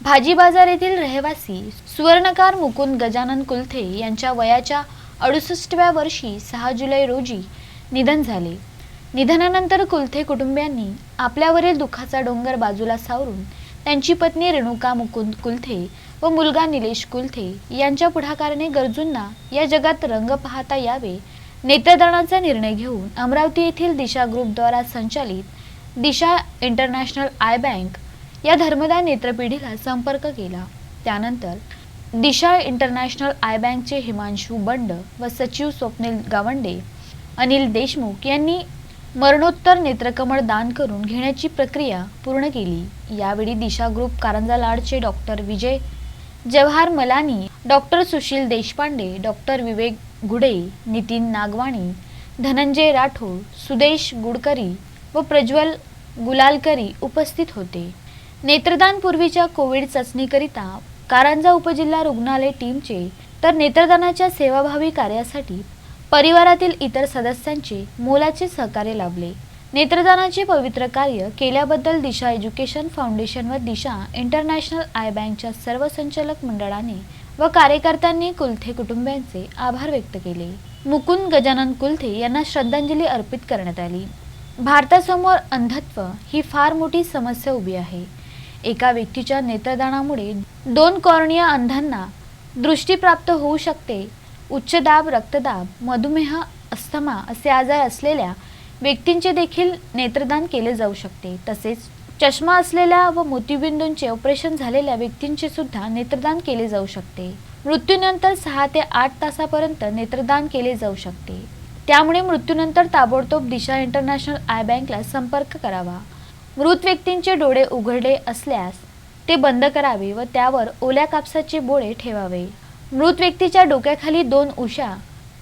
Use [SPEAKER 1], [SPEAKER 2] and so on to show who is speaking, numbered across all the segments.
[SPEAKER 1] भाजी बाजार येथील रहिवासी सुवर्णकार मुकुंद गजानन कुलथे यांच्या वयाच्या अडुसष्टव्या वर्षी सहा जुलै रोजी निधन झाले. निधनानंतर कुलथे कुटुंबियांनी आपल्यावरील दुःखाचा डोंगर बाजूला सावरून त्यांची पत्नी रेणुका मुकुंद कुलथे व मुलगा निलेश कुलथे यांच्या पुढाकाराने गरजूंना या जगात रंग पाहता यावे नेत्रदानाचा निर्णय घेऊन अमरावती येथील दिशा ग्रुपद्वारा संचालित दिशा इंटरनॅशनल आय बँक या धर्मदाय नेत्रपिढीला संपर्क केला. त्यानंतर दिशा इंटरनॅशनल आय बँकचे हिमांशू बंड व सचिव स्वप्नील गावंडे अनिल देशमुख यांनी मरणोत्तर नेत्रकमळ दान करून घेण्याची प्रक्रिया पूर्ण केली. यावेळी Disha group Karanja लाडचे doctor Vijay Jawahar Malani doctor Sushil Deshpande doctor Vivek Gude Nitin Nagwani Dhananjay Rathod Sudesh गुडकरी व प्रज्वल गुलालकरी उपस्थित होते. नेत्रदानपूर्वीच्या कोविड चाचणीकरिता कारंजा उपजिल्हा रुग्णालय टीमचे तर नेत्रदानाच्या सेवाभावी कार्यासाठी परिवारातील इतर सदस्यांचे मोलाचे सहकार्य लाभले. नेत्रदानाचे पवित्र कार्य केल्याबद्दल दिशा एज्युकेशन फाउंडेशन व दिशा इंटरनॅशनल आय बँकच्या सर्व संचालक मंडळाने व कार्यकर्त्यांनी कुलथे कुटुंबियांचे आभार व्यक्त केले. मुकुंद गजानन कुलथे यांना श्रद्धांजली अर्पित करण्यात आली. भारतासमोर अंधत्व ही फार मोठी समस्या उभी आहे. एका व्यक्तीच्या नेत्रदानामुळे दोन कॉर्निया अंधांना दृष्टी प्राप्त होऊ शकते. उच्च दाब रक्तदाब मधुमेह अस्थमा असे आजार असलेल्या व्यक्तींचे देखील नेत्रदान केले जाऊ शकते. तसेच चष्मा असलेल्या व मोतीबिंदूंचे ऑपरेशन झालेल्या व्यक्तींचे सुद्धा नेत्रदान केले जाऊ शकते. मृत्यूनंतर सहा ते आठ तासापर्यंत नेत्रदान केले जाऊ शकते. त्यामुळे मृत्यूनंतर ताबडतोब दिशा इंटरनॅशनल आय बँकला संपर्क करावा. मृत व्यक्तींचे डोळे उघडले असल्यास ते बंद करावे व त्यावर ओल्या कापसाचे बोळे ठेवावे. मृत व्यक्तीच्या डोक्याखाली दोन उशा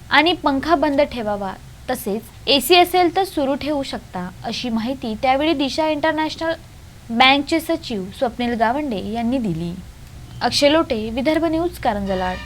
[SPEAKER 1] आणि पंखा बंद ठेवावा. तसेच ए सी असेल तर सुरू ठेवू शकता अशी माहिती त्यावेळी दिशा इंटरनॅशनल बँकचे सचिव स्वप्नील गावंडे यांनी दिली. अक्षय लोटे विदर्भ न्यूज कारंजलाड.